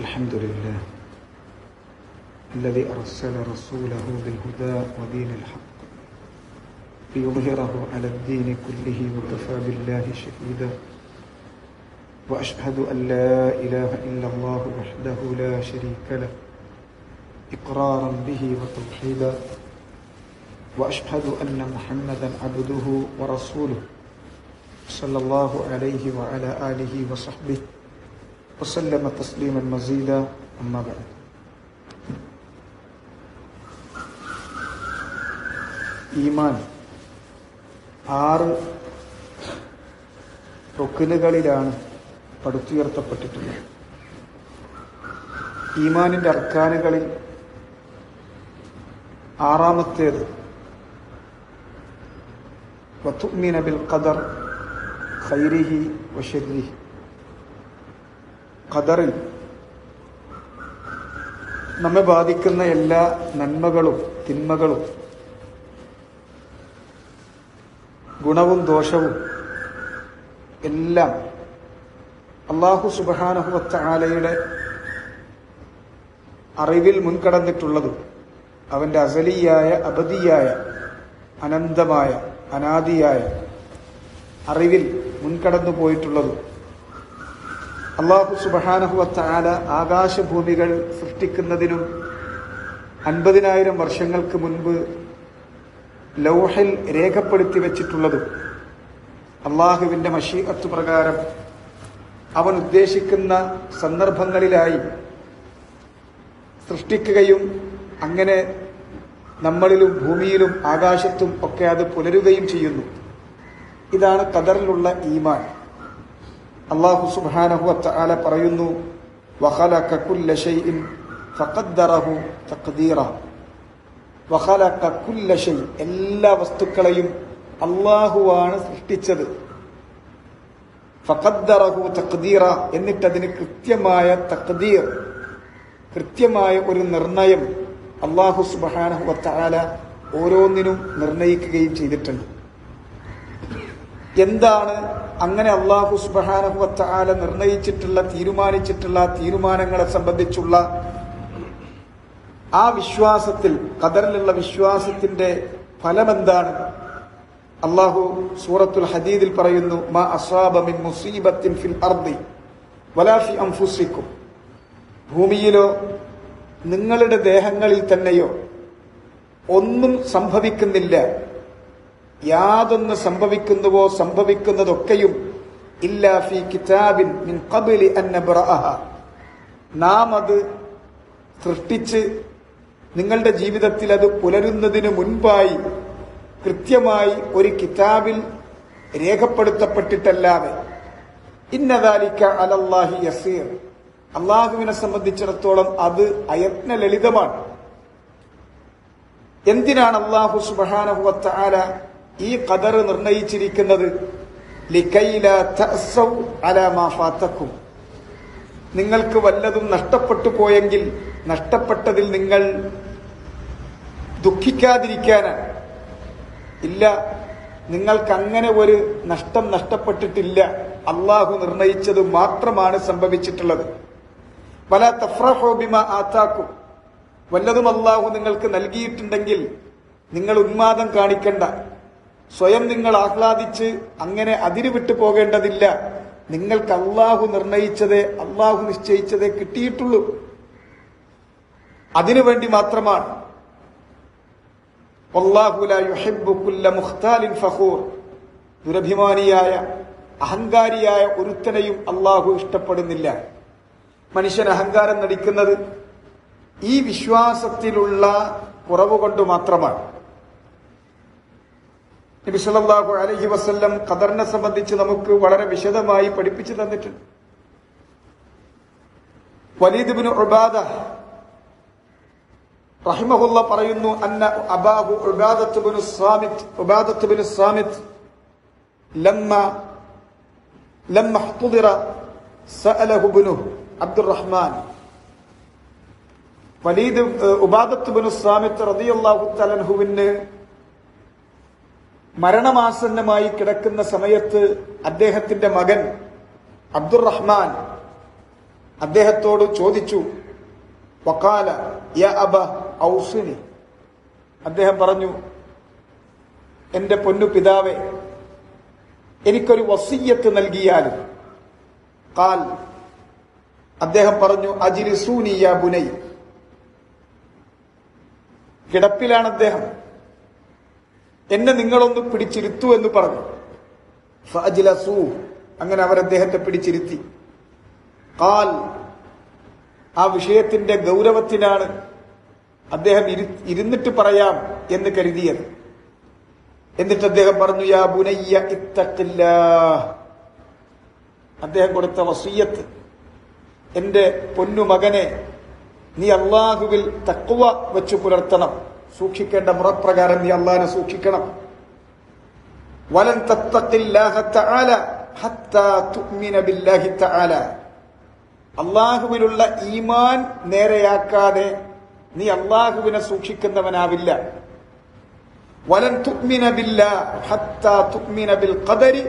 الحمد لله الذي أرسل رسوله بالهدى ودين الحق ليظهره على الدين كله وكفى بالله شهيدا وأشهد أن لا إله إلا الله وحده لا شريك له إقرارا به وتوحيدا وأشهد أن محمدا عبده ورسوله صلى الله عليه وعلى آله وصحبه وسلم تسليما مزيدا أما بعد ഈമാൻ ആറ് റുക്കിനുകളിലാണ് പടുത്തുയർത്തപ്പെട്ടിട്ടുള്ളത് ഈമാനിന്റെ അർക്കാനുകളിൽ ആറാമത്തേത് വത്തുമീന ബിൽ ഖദർ ഖൈരിഹി വഷരിഹി ഖദറിൽ നമ്മെ ബാധിക്കുന്ന എല്ലാ നന്മകളും തിന്മകളും ഗുണവും ദോഷവും എല്ലാം അള്ളാഹു സുബാനഹുവത്ത ആലയുടെ അറിവിൽ മുൻകടന്നിട്ടുള്ളതും അവന്റെ അസലിയായ അബദിയായ അനന്തമായ അനാദിയായ അറിവിൽ മുൻകടന്നു പോയിട്ടുള്ളതും അള്ളാഹു സുബഹാനഹുവത്ത ആല ആകാശഭൂമികൾ സൃഷ്ടിക്കുന്നതിനും അൻപതിനായിരം വർഷങ്ങൾക്ക് മുൻപ് ലൗഹിൽ രേഖപ്പെടുത്തി വച്ചിട്ടുള്ളതും അള്ളാഹുവിന്റെ മഷീഅത്ത് പ്രകാരം അവൻ ഉദ്ദേശിക്കുന്ന സന്ദർഭങ്ങളിലായി സൃഷ്ടിക്കുകയും അങ്ങനെ നമ്മളിലും ഭൂമിയിലും ആകാശത്തും ഒക്കെ അത് പുലരുകയും ചെയ്യുന്നു. ഇതാണ് കദറിലുള്ള ഈമാൻ. അള്ളാഹു സുബാനഹു അല പറയുന്നു തഖദീറ. എല്ലാ വസ്തുക്കളെയും അള്ളാഹുവാണ് സൃഷ്ടിച്ചത്. ഫഖദ്ദറഹു തഖ്ദീറ എന്നിട്ട് അതിന് കൃത്യമായ തഖ്ദീർ കൃത്യമായ ഒരു നിർണയം അള്ളാഹു സുബാനഹു വത്താല ഓരോന്നിനും നിർണയിക്കുകയും ചെയ്തിട്ടുണ്ട്. എന്താണ് അങ്ങനെ അള്ളാഹു സുബാനഹുവത്ത ആല നിർണയിച്ചിട്ടുള്ള തീരുമാനിച്ചിട്ടുള്ള തീരുമാനങ്ങളെ സംബന്ധിച്ചുള്ള ആ വിശ്വാസത്തിൽ കദറിലുള്ള വിശ്വാസത്തിന്റെ ഫലമെന്താണ്? അള്ളാഹു സൂറത്തുൽ ഹദീദിൽ പറയുന്നു മാ അസാബമിൻ മുസീബത്തിൻ ഫിൽ അർദി വലാഫി അംഫുസിക്കും ഭൂമിയിലോ നിങ്ങളുടെ ദേഹങ്ങളിൽ തന്നെയോ ഒന്നും സംഭവിക്കുന്നില്ല. യാതൊന്ന് സംഭവിക്കുന്നുവോ സംഭവിക്കുന്നതൊക്കെയും ഇല്ലാ ഫി കിതാബിൻ മിൻ കബലി അൻ നബ്റഅഹ. നാം അത് സൃഷ്ടിച്ച് നിങ്ങളുടെ ജീവിതത്തിൽ അത് പുലരുന്നതിന് മുൻപായി കൃത്യമായി ഒരു കിതാബിൽ രേഖപ്പെടുത്തപ്പെട്ടിട്ടല്ലാതെ. ഇന്നതാലിക്ക അലല്ലാഹി യസീർ. അള്ളാഹുവിനെ സംബന്ധിച്ചിടത്തോളം അത് അയത്ന ലളിതമാണ്. എന്തിനാണ് അള്ളാഹു സുബാനഹുവത്ത ആല ഈ കദർ നിർണയിച്ചിരിക്കുന്നത് അലാമാഫാത്തക്കും നിങ്ങൾക്ക് വല്ലതും നഷ്ടപ്പെട്ടു പോയെങ്കിൽ നഷ്ടപ്പെട്ടതിൽ നിങ്ങൾ ദുഃഖിക്കാതിരിക്കാനാണ് ഇല്ല. നിങ്ങൾക്ക് അങ്ങനെ ഒരു നഷ്ടം നഷ്ടപ്പെട്ടിട്ടില്ല. അള്ളാഹു നിർണയിച്ചത് മാത്രമാണ് സംഭവിച്ചിട്ടുള്ളത്. പല തഫ്രഹോബിമ ആത്താക്കും. വല്ലതും അള്ളാഹു നിങ്ങൾക്ക് നൽകിയിട്ടുണ്ടെങ്കിൽ നിങ്ങൾ ഉന്മാദം കാണിക്കണ്ട. സ്വയം നിങ്ങൾ ആഹ്ലാദിച്ച് അങ്ങനെ അതിര് വിട്ടു പോകേണ്ടതില്ല. നിങ്ങൾക്ക് അള്ളാഹു നിർണയിച്ചതേ അള്ളാഹു നിശ്ചയിച്ചതേ കിട്ടിയിട്ടുള്ളൂ. അതിനു വേണ്ടി മാത്രമാണ്. ദുരഭിമാനിയായ അഹങ്കാരിയായ ഒരുത്തനെയും അള്ളാഹു ഇഷ്ടപ്പെടുന്നില്ല. മനുഷ്യൻ അഹങ്കാരം നടിക്കുന്നത് ഈ വിശ്വാസത്തിലുള്ള കുറവ് കൊണ്ട് മാത്രമാണ്. നബിസല്ലാഹു അലഹി വസ്ല്ലം ഖദറിനെ സംബന്ധിച്ച് നമുക്ക് വളരെ വിശദമായി പഠിപ്പിച്ചു തന്നിട്ടുണ്ട്. വലീദ് ബിൻ ഉബാദ റഹിമഹുല്ല പറയുന്നു അന്ന അബാബു ഉബാദത്ത് ബിൻ സാമിത് ഉബാദത്ത് ബിൻ സാമിത് ലമ്മ ലമ്മ ഹുദിറ സഅലഹു ബിനു അബ്ദുറഹ്മാൻ. വലീദ് ഉബാദത്ത് ബിൻ സാമിത് റളിയല്ലാഹു തആല മരണമാസന്നമായി കിടക്കുന്ന സമയത്ത് അദ്ദേഹത്തിന്റെ മകൻ അബ്ദുറഹ്മാൻ അദ്ദേഹത്തോട് ചോദിച്ചു വക്കാല യ അബ അദ്ദേഹം പറഞ്ഞു എന്റെ പൊന്നു പിതാവെ എനിക്കൊരു വസീയത്ത് നൽകിയാലും കാൽ അദ്ദേഹം പറഞ്ഞു അജിലിസൂനി യാ ബുനൈ. കിടപ്പിലാണ് അദ്ദേഹം. എന്നെ നിങ്ങളൊന്ന് പിടിച്ചിരുത്തു എന്ന് പറഞ്ഞു. ഫഅജ്ലസൂ. അങ്ങനെ അവർ അദ്ദേഹത്തെ പിടിച്ചിരുത്തി. കാൽ ആ വിഷയത്തിന്റെ ഗൗരവത്തിനാണ് അദ്ദേഹം ഇരു- ഇരുന്നിട്ട് പറയാം എന്ന് കരുതിയത്. എന്നിട്ട് അദ്ദേഹം പറഞ്ഞു യാ ബുനയ്യ ഇത്തക്കില്ല അദ്ദേഹം കൊടുത്ത വസീയത്ത് എന്റെ പൊന്നു മകനെ നീ അള്ളാഹുവിൽ തക്കുവ വെച്ചു പുലർത്തണം. സൂക്ഷിക്കേണ്ട മുറപ്രകാരം നീ അള്ളാഹിനെ സൂക്ഷിക്കണം. വലൻ അള്ളാഹുവിലുള്ള ഈമാൻ നേരെയാക്കാതെ നീ അള്ളാഹുവിനെ സൂക്ഷിക്കുന്നവനാവില്ല. വലൻ തുക്മിന ഹത്താ തുക്മിന ബിൽ ഖദരി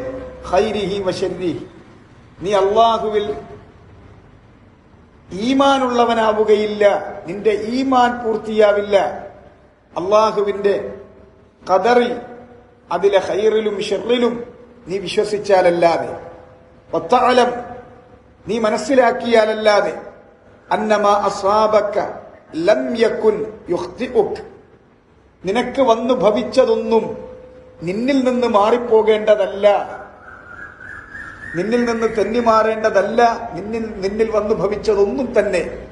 ഖൈരിഹി വശരിഹി നീ അള്ളാഹുവിൽ ഈമാനുള്ളവനാവുകയില്ല. നിന്റെ ഈമാൻ പൂർത്തിയാവില്ല. അള്ളാഹുവിന്റെ കദറിൽ അതിലെ ഹൈറിലും ഷെറിലും നീ വിശ്വസിച്ചാലല്ലാതെ ഒത്താലം നീ മനസ്സിലാക്കിയാലല്ലാതെ ലം നിനക്ക് വന്നു ഭവിച്ചതൊന്നും നിന്നിൽ നിന്ന് മാറിപ്പോകേണ്ടതല്ല. നിന്നിൽ നിന്ന് തെന്നി മാറേണ്ടതല്ല. നിന്നിൽ നിന്നിൽ വന്നു ഭവിച്ചതൊന്നും തന്നെ.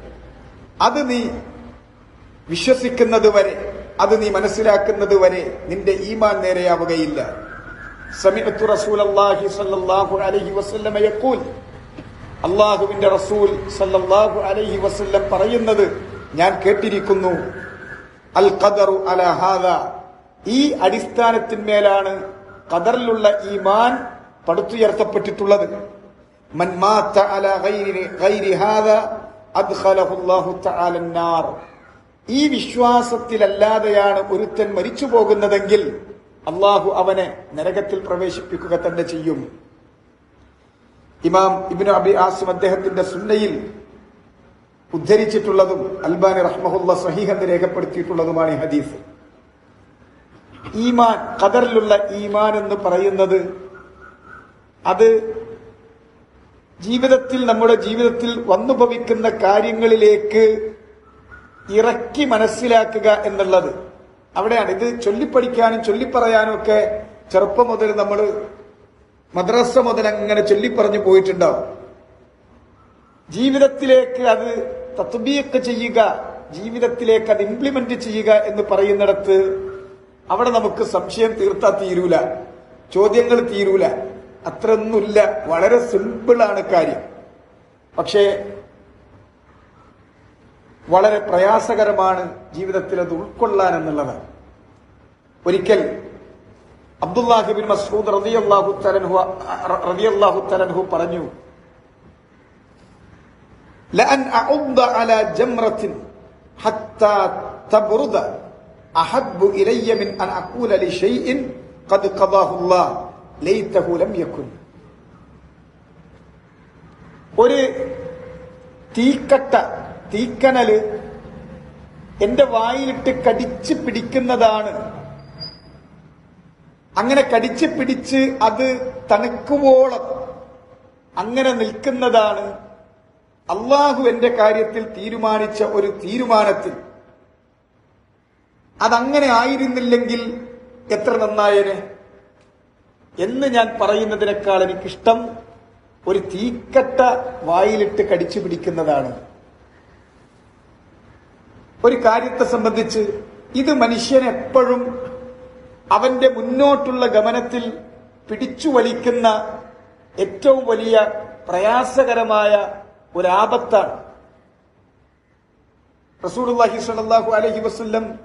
അത് നീ വിശ്വസിക്കുന്നത് വരെ അത് നീ മനസ്സിലാക്കുന്നത് വരെ നിന്റെ ഈമാൻ നേരെയാവുകയില്ല. സമിഅത്തു റസൂലല്ലാഹി സ്വല്ലല്ലാഹു അലൈഹി വസല്ലമ യഖൂൽ അള്ളാഹുവിന്റെ റസൂൽ സല്ലല്ലാഹു അലൈഹി വസല്ലം പറയുന്നത് ഞാൻ കേട്ടിരിക്കുന്നു. അൽ ഖദറു അല ഹാദ ഈ അടിസ്ഥാനത്തിന്മേലാണ് ഖദറിലുള്ള ഈമാൻ പടുത്തുയർത്തപ്പെട്ടിട്ടുള്ളത്. മൻ മാത അല ഗൈരി ഗൈരി ഹാദ അദ്ഖലഹുല്ലാഹു തആല അന്നാർ ഈ വിശ്വാസത്തിലല്ലാതെയാണ് ഒരുത്തൻ മരിച്ചു പോകുന്നതെങ്കിൽ അള്ളാഹു അവനെ നരകത്തിൽ പ്രവേശിപ്പിക്കുക തന്നെ ചെയ്യും. ഇമാം ഇബ്നു അബി ആസിം അദ്ദേഹത്തിന്റെ സുന്നയിൽ ഉദ്ധരിച്ചിട്ടുള്ളതും അൽബാനി റഹ്മഹുല്ല സഹീഹ് രേഖപ്പെടുത്തിയിട്ടുള്ളതുമാണ് ഈ ഹദീസ്. ഈമാൻ ഖദറിലുള്ള ഈമാൻ എന്ന് പറയുന്നത് അത് ജീവിതത്തിൽ നമ്മുടെ ജീവിതത്തിൽ വന്നുഭവിക്കുന്ന കാര്യങ്ങളിലേക്ക് ഇറക്കി മനസ്സിലാക്കുക എന്നുള്ളത്. അവിടെയാണ്. ഇത് ചൊല്ലിപ്പഠിക്കാനും ചൊല്ലിപ്പറയാനും ഒക്കെ ചെറുപ്പം മുതൽ നമ്മൾ മദ്രസ മുതൽ അങ്ങനെ ചൊല്ലിപ്പറഞ്ഞു പോയിട്ടുണ്ടാവും. ജീവിതത്തിലേക്ക് അത് തത്വീയൊക്കെ ചെയ്യുക ജീവിതത്തിലേക്ക് അത് ഇംപ്ലിമെന്റ് ചെയ്യുക എന്ന് പറയുന്നിടത്ത് അവിടെ നമുക്ക് സംശയം തീർത്താ തീരൂല. ചോദ്യങ്ങൾ തീരൂല. അത്രയൊന്നുമില്ല. വളരെ സിമ്പിളാണ് കാര്യം. പക്ഷേ വളരെ പ്രയാസകരമാണ് ജീവിതത്തിൽ അത് ഉൾക്കൊള്ളാൻ എന്നുള്ളതാണ് ഒരിക്കൽ അബ്ദുല്ലാഹിബിൻ മസൂദ് റതിയല്ലാഹു തലൻഹു റതിയല്ലാഹു തലൻഹു പറഞ്ഞു لأن أعض على جمرة حتى تبرد أحب إلي من أن أقول لشيء قد قضاه الله ليته لم يكن ഒരു തീക്കട്ട തീക്കനൽ എന്റെ വായിലിട്ട് കടിച്ചു പിടിക്കുന്നതാണ്. അങ്ങനെ കടിച്ച് പിടിച്ച് അത് തണുക്കുവോളം അങ്ങനെ നിൽക്കുന്നതാണ് അള്ളാഹു എന്റെ കാര്യത്തിൽ തീരുമാനിച്ച ഒരു തീരുമാനത്തിൽ. അതങ്ങനെ ആയിരുന്നില്ലെങ്കിൽ എത്ര നന്നായനെ? എന്ന് ഞാൻ പറയുന്നതിനേക്കാൾ എനിക്കിഷ്ടം ഒരു തീക്കട്ട വായിലിട്ട് കടിച്ചു പിടിക്കുന്നതാണ്. ഒരു കാര്യത്തെ സംബന്ധിച്ച് ഇത് മനുഷ്യൻ എപ്പോഴും അവന്റെ മുന്നോട്ടുള്ള ഗമനത്തിൽ പിടിച്ചു വലിക്കുന്ന ഏറ്റവും വലിയ പ്രയാസകരമായ ഒരാപത്താണ് റസൂലുള്ളാഹി സ്വല്ലല്ലാഹു അലഹി വസ്ല്ലം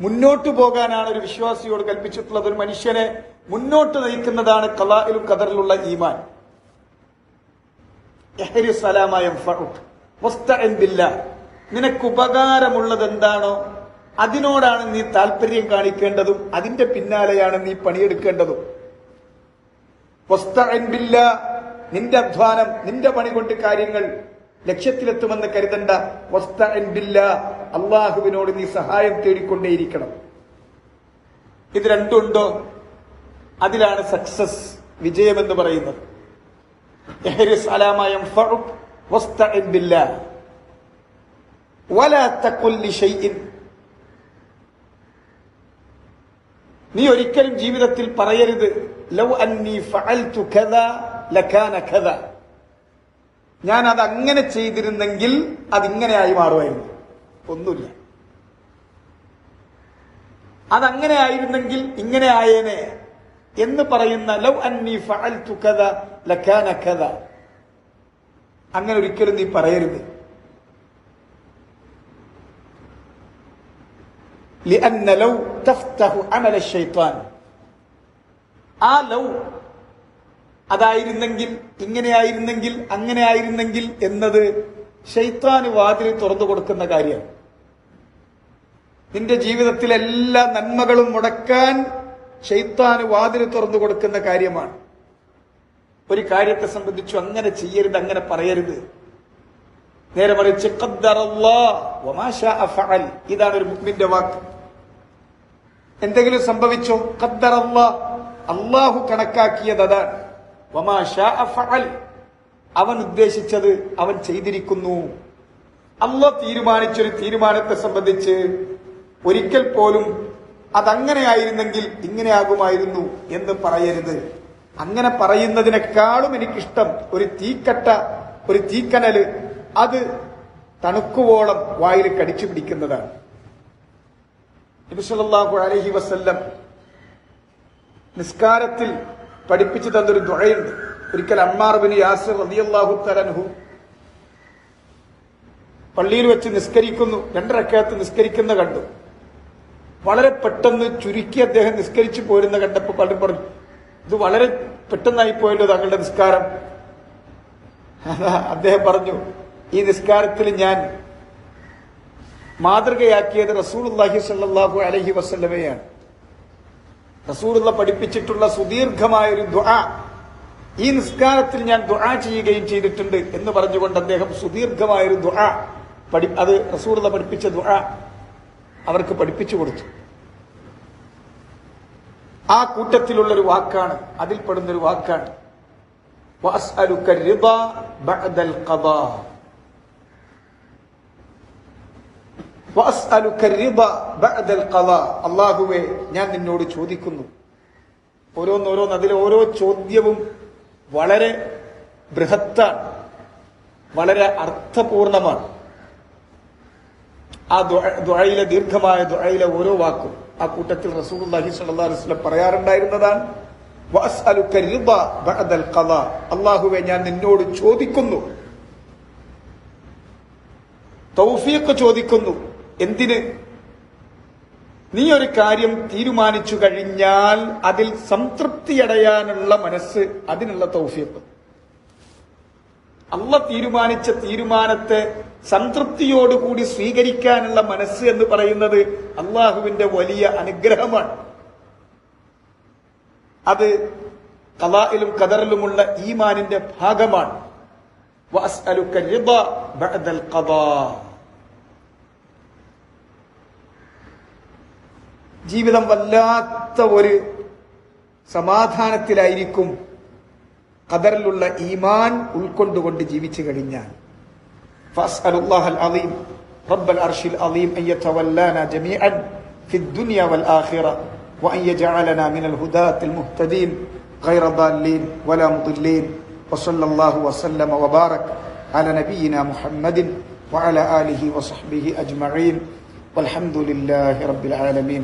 മുന്നോട്ട് പോകാനാണ് ഒരു വിശ്വാസിയോട് കൽപ്പിച്ചിട്ടുള്ളത്. ഒരു മനുഷ്യനെ മുന്നോട്ട് നയിക്കുന്നതാണ് കലായിലും കദറിലുള്ള ഈമാൻ. സലാമായ നിനക്ക് ഉപകാരമുള്ളത് എന്താണോ അതിനോടാണ് നീ താല്പര്യം കാണിക്കേണ്ടതും അതിന്റെ പിന്നാലെയാണ് നീ പണിയെടുക്കേണ്ടതും. നിന്റെ അധ്വാനം നിന്റെ പണി കൊണ്ട് കാര്യങ്ങൾ ലക്ഷ്യത്തിലെത്തുമെന്ന് കരുതണ്ട. വസ്ത ബില്ലാഹ്. അള്ളാഹുവിനോട് നീ സഹായം തേടിക്കൊണ്ടേയിരിക്കണം. ഇത് രണ്ടുണ്ടോ അതിലാണ് സക്സസ് വിജയം എന്ന് പറയുന്നത് നീ ഒരിക്കലും ജീവിതത്തിൽ പറയരുത്. ലവ് അന്നി ഫഅൽതു ഞാൻ അത് അങ്ങനെ ചെയ്തിരുന്നെങ്കിൽ അതിങ്ങനെ ആയി മാറുമായിരുന്നു. ഒന്നുമില്ല. അതങ്ങനെ ആയിരുന്നെങ്കിൽ ഇങ്ങനെ ആയേനെ എന്ന് പറയുന്ന ലവ് അന്നി ഫഅൽതു കദ. അങ്ങനെ ഒരിക്കലും നീ പറയരുത്. لأن لو تفتح عمل الشيطان ആ ലൗ അതായിരുന്നെങ്കിൽ ഇങ്ങനെയായിരുന്നെങ്കിൽ അങ്ങനെ ആയിരുന്നെങ്കിൽ എന്നത് ഷെയ്ത്താന് വാതിൽ തുറന്നു കൊടുക്കുന്ന കാര്യമാണ് നിന്റെ ജീവിതത്തിലെ എല്ലാ നന്മകളും മുടക്കാൻ ഷെയ്ത്താന് വാതിൽ തുറന്നു കൊടുക്കുന്ന കാര്യമാണ് ഒരു കാര്യത്തെ സംബന്ധിച്ചു അങ്ങനെ ചെയ്യരുത് അങ്ങനെ പറയരുത് നേരെ മറിച്ച് ഖദ്ദറല്ലാഹ് വമാ ശാഅ ഫഅൽ. ഇതാണ് ഒരു മുഅ്മിന്റെ വാക്ക് എന്തെങ്കിലും സംഭവിച്ചോ? ഖദ്ദറല്ലാഹ് അള്ളാഹു കണക്കാക്കിയത് അതാണ് അവൻ ഉദ്ദേശിച്ചത് അവൻ ചെയ്തിരിക്കുന്നു. അള്ളാഹ് തീരുമാനിച്ചൊരു തീരുമാനത്തെ സംബന്ധിച്ച് ഒരിക്കൽ പോലും അതങ്ങനെയായിരുന്നെങ്കിൽ ഇങ്ങനെയാകുമായിരുന്നു എന്ന് പറയരുത്. അങ്ങനെ പറയുന്നതിനേക്കാളും എനിക്കിഷ്ടം ഒരു തീക്കട്ട ഒരു തീക്കനൽ. അത് തണുക്കുവോളം വായിൽ കടിച്ചു പിടിക്കുന്നതാണ്. നബിസല്ലാഹു അലഹി വസ്ല്ലം നിസ്കാരത്തിൽ പഠിപ്പിച്ചു തന്നൊരു ദുഴയുണ്ട് ഒരിക്കൽ അമ്മാർ ബിൻ യാസിർ റളിയല്ലാഹു തലൻഹു പള്ളിയിൽ വെച്ച് നിസ്കരിക്കുന്നു രണ്ടരക്കകത്ത് നിസ്കരിക്കുന്ന കണ്ടു. വളരെ പെട്ടെന്ന് ചുരുക്കി അദ്ദേഹം നിസ്കരിച്ചു പോരുന്ന കണ്ടപ്പോൾ പലരും പറഞ്ഞു ഇത് വളരെ പെട്ടെന്നായി പോയല്ലോ താങ്കളുടെ നിസ്കാരം. അദ്ദേഹം പറഞ്ഞു ഈ നിസ്കാരത്തിൽ ഞാൻ മാതൃകയാക്കിയത് റസൂലുള്ളാഹി സല്ലാഹു അലഹി വസല്ലമയാണ്. റസൂലുള്ള പഠിപ്പിച്ചിട്ടുള്ള സുദീർഘമായ ഒരു ദുആ ഈ നിസ്കാരത്തിൽ ഞാൻ ദുആ ചെയ്യുകയും ചെയ്തിട്ടുണ്ട് എന്ന് പറഞ്ഞുകൊണ്ട് അദ്ദേഹം സുദീർഘമായ ഒരു ദുആ പഠി അത് റസൂലുള്ള പഠിപ്പിച്ച ദുആ അവർക്ക് പഠിപ്പിച്ചു കൊടുത്തു. ആ കൂട്ടത്തിലുള്ള ഒരു വാക്കാണ്. അതിൽപ്പെടുന്ന ഒരു വാക്കാണ് അള്ളാഹുവേ ഞാൻ നിന്നോട് ചോദിക്കുന്നു. ഓരോന്നോരോന്ന് അതിൽ ഓരോ ചോദ്യവും വളരെ ബൃഹത്താണ്. വളരെ അർത്ഥപൂർണമാണ്. ആ ദുഴയിലെ ദീർഘമായ ദുഴയിലെ ഓരോ വാക്കും ആ കൂട്ടത്തിൽ റസൂൽ അലൈഹി വസല്ലം പറയാറുണ്ടായിരുന്നതാണ്. അള്ളാഹുവെ ഞാൻ നിന്നോട് ചോദിക്കുന്നു. തൗഫീഖ് ചോദിക്കുന്നു. എന്തിന്? നീ ഒരു കാര്യം തീരുമാനിച്ചു കഴിഞ്ഞാൽ അതിൽ സംതൃപ്തി സംതൃപ്തിയടയാനുള്ള മനസ്സ് അതിനുള്ള തൗഫീഖ്. അല്ല തീരുമാനിച്ച തീരുമാനത്തെ സംതൃപ്തിയോടുകൂടി സ്വീകരിക്കാനുള്ള മനസ്സ് എന്ന് പറയുന്നത് അള്ളാഹുവിന്റെ വലിയ അനുഗ്രഹമാണ്. അത് കലായിലും കതറിലുമുള്ള ഈമാനിന്റെ ഭാഗമാണ്. ജീവിതം വല്ലാത്ത ഒരു സമാധാനത്തിലായിരിക്കും ഖദറിലുള്ള ഈമാൻ ഉൾക്കൊണ്ടുകൊണ്ട് ജീവിച്ചു കഴിഞ്ഞാൽ فأسأل الله العظيم رب العرش العظيم أن يتولانا جميعا في الدنيا والآخرة وأن يجعلنا من الهداة المهتدين غير ضالين ولا مضلين وصلى الله وسلم وبارك على نبينا محمد وعلى آله وصحبه أجمعين والحمد لله رب العالمين